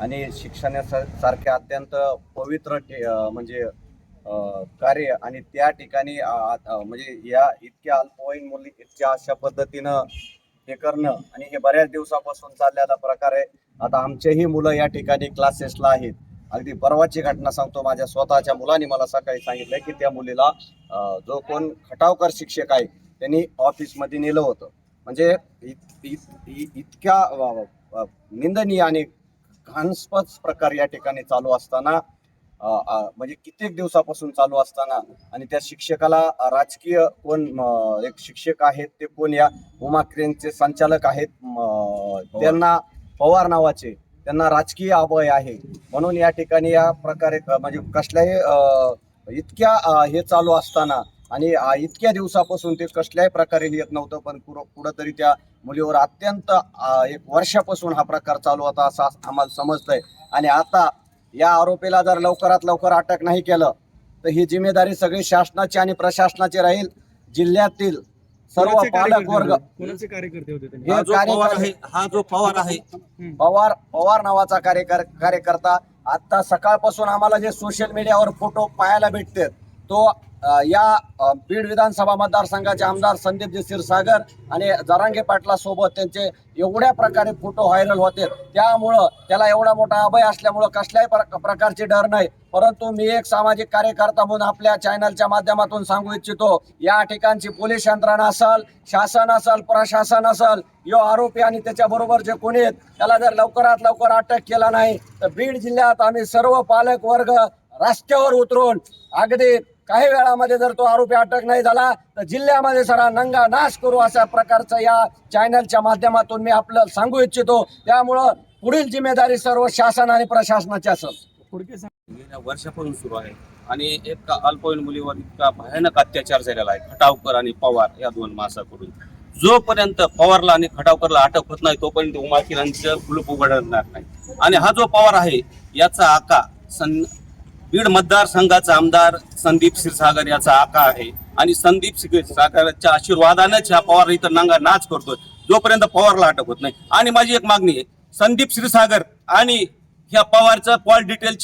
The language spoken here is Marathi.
आणि शिक्षणासारखे अत्यंत पवित्र म्हणजे कार्य आणि त्या ठिकाणी म्हणजे या इतक्या अल्पवयीन मुली इतक्या अशा पद्धतीनं हे करणं आणि हे बऱ्याच दिवसापासून चाललेला प्रकार आहे. आता आमचेही मुलं या ठिकाणी क्लासेसला आहेत. अगदी परवाची घटना सांगतो. माझ्या स्वतःच्या मुलांनी मला सकाळी सांगितलं की त्या मुलीला जो कोण खटावकर शिक्षक आहे त्यांनी ऑफिसमध्ये नेलं होतं. म्हणजे इत- इत- इ- इतक्या निंदनीय आणि घाणस्पद प्रकार या ठिकाणी चालू असताना म्हणजे कित्येक दिवसापासून चालू असताना आणि त्या शिक्षकाला राजकीय कोण एक शिक्षक आहेत ते कोण या उमा क्रेनचे संचालक आहेत त्यांना पवार नावाचे त्यांना राजकीय अभय आहे. म्हणून या ठिकाणी या प्रकारे म्हणजे कसल्याही इतक्या हे चालू असताना आणि इतक्या दिवसापासून ते कसल्याही प्रकारे येत नव्हतं पण कुठं कुठंतरी त्या मुलीवर अत्यंत एक वर्षापासून हा प्रकार चालू होता असं आम्हाला समजतंय. आणि आता या आरोपीला जर लवकरात लवकर अटक नाही केलं तर ही जिम्मेदारी सगळी शासनाची आणि प्रशासनाची राहील. जिल्ह्यातील सर्व पालक वर्ग कार्यकर्ते होते हे जो पवार आहे हा जो पवार आहे. पवार पवार नावाचा कार्यकर कार्यकर्ता आता सकाळपासून आम्हाला जे सोशल मीडियावर फोटो पाहायला भेटते तो या बीड विधानसभा मतदारसंघाचे आमदार संदीपजी क्षीरसागर आणि जरांगे पाटलासोबत त्यांचे एवढ्या प्रकारे फोटो व्हायरल होते. त्यामुळं त्याला एवढा मोठा अभय असल्यामुळं कसल्याही प्र- प्रकारची डर नाही. परंतु मी एक सामाजिक कार्यकर्ता म्हणून आपल्या चॅनलच्या माध्यमातून सांगू इच्छितो या ठिकाणची पोलीस यंत्रणा असल शासन असल प्रशासन असल यो आरोपी आणि त्याच्याबरोबर जे कोणी आहेत त्याला जर लवकरात लवकर अटक केला नाही तर बीड जिल्ह्यात आम्ही सर्व पालक वर्ग रस्त्यावर उतरून अगदी काही वेळामध्ये जर तो आरोपी अटक नाही झाला तर जिल्ह्यामध्ये सरा नंगा नाश करू अशा प्रकारचं या चॅनलच्या माध्यमातून मी आपलं सांगू इच्छितो. त्यामुळं पुढील जिम्मेदारी सर्व शासन आणि प्रशासनाची असेल. वर्षापासून सुरू आहे आणि एक अल्पवयीन मुलीवर इतका भयानक अत्याचार झालेला आहे. खटावकर आणि पवार या दोन माणसाकडून. जोपर्यंत पवारला आणि खटावकरला अटक होत नाही तोपर्यंत उमाकिरांचं कुलूप उघडणार नाही. आणि हा जो पवार आहे याचा आका सं बीड मतदारसंघाचा आमदार संदीप क्षीरसागर याचा आका आहे. आणि संदीप क्षीरसागरच्या आशीर्वादानेच हा पवार इथं नांगा नाच करतोय. जोपर्यंत पवारला अटक होत नाही. आणि माझी एक मागणी आहे संदीप क्षीरसागर आणि ह्या पवारचं कॉल डिटेलची